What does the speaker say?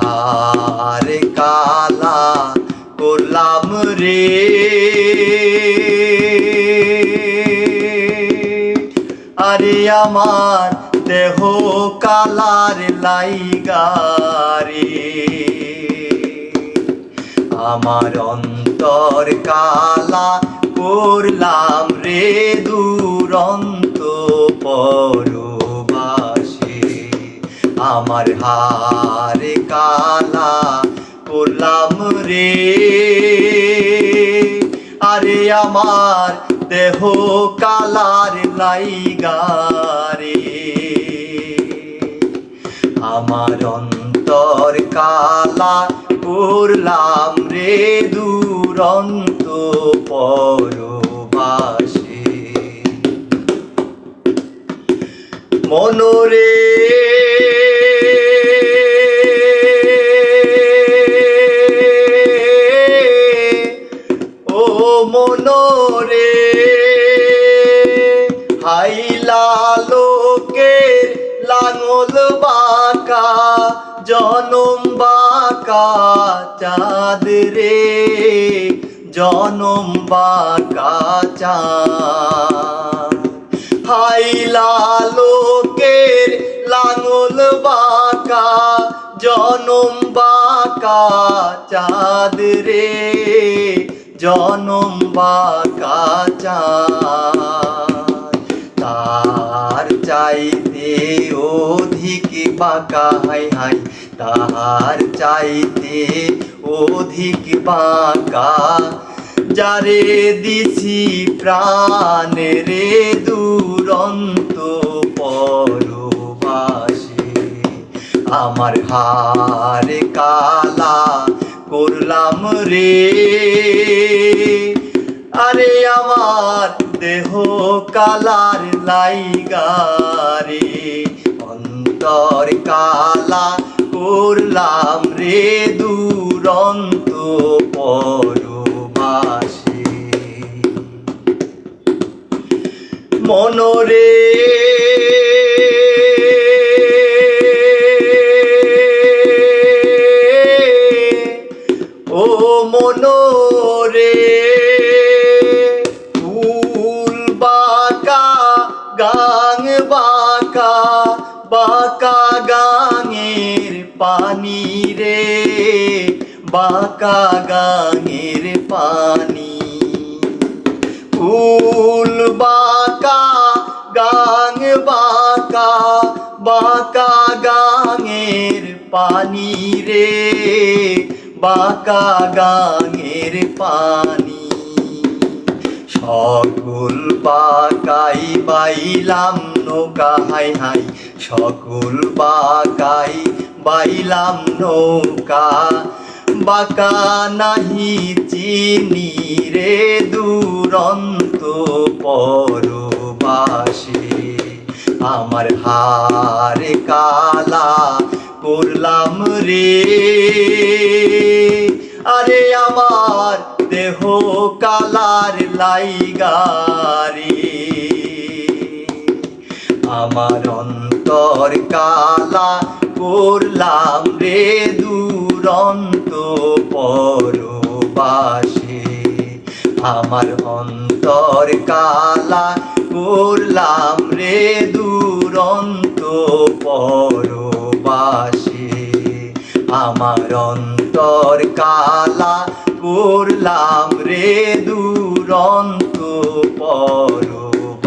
হার কালা করলাম রে। আরে আমার দেহ কালার লাইগারে আমার অন্তর কালা করলাম রে, দুরন্ত পরবাসে আমার হার কালা করলাম রে। আরে আমার দেহ কালার লাইগারে আমার অন্তর কালা করলাম রে দুরন্ত পরবাসে। মনোরে মনোরে হাইলা লোকের লাঙল বাঁকা, জনম বাঁকা চাঁদ রে। জনম বাঁকা চাঁদ। হাইলা লোকের লাঙল বাঁকা, জনম বাঁকা চাঁদ রে। জনম তার চাইতে অধিক বাঁকা হাই হাই তাহার চাইতে অধিক বাঁকা যারে দিছি প্রাণ রে দুরন্ত পরবাসে, আমার হার কালা করলাম রে। আরে আমার দেহ কালার লাইগারে অন্তর কালা করলাম রে দুরন্ত পরবাসে। মনোরে মনোরে। ফুল বাঁকা গাং বাঁকা বাঁকা গাঙের পানি রে, বাঁকা গাঙের পানি। ফুল বাঁকা গাং বাঁকা বাঁকা গাঙের পানি রে বাঁকা গাঙের পানি। সকল বাকাই বাইলাম নৌকা, হাই হাই। সকল বাকাই বাইলাম নৌকা। বাকা নাহি চিনি রে দুরন্ত পরবাসে। আমার হার কালা করলাম রে। আরে আমার দেহ কালার লাইগারে আমার অন্তর কালা করলাম রে দুরন্ত পরবাসে। আমার অন্তর কালা করলাম রে দুরন্ত আমার অন্তর কালা করলাম রে দুরন্ত পরবাস।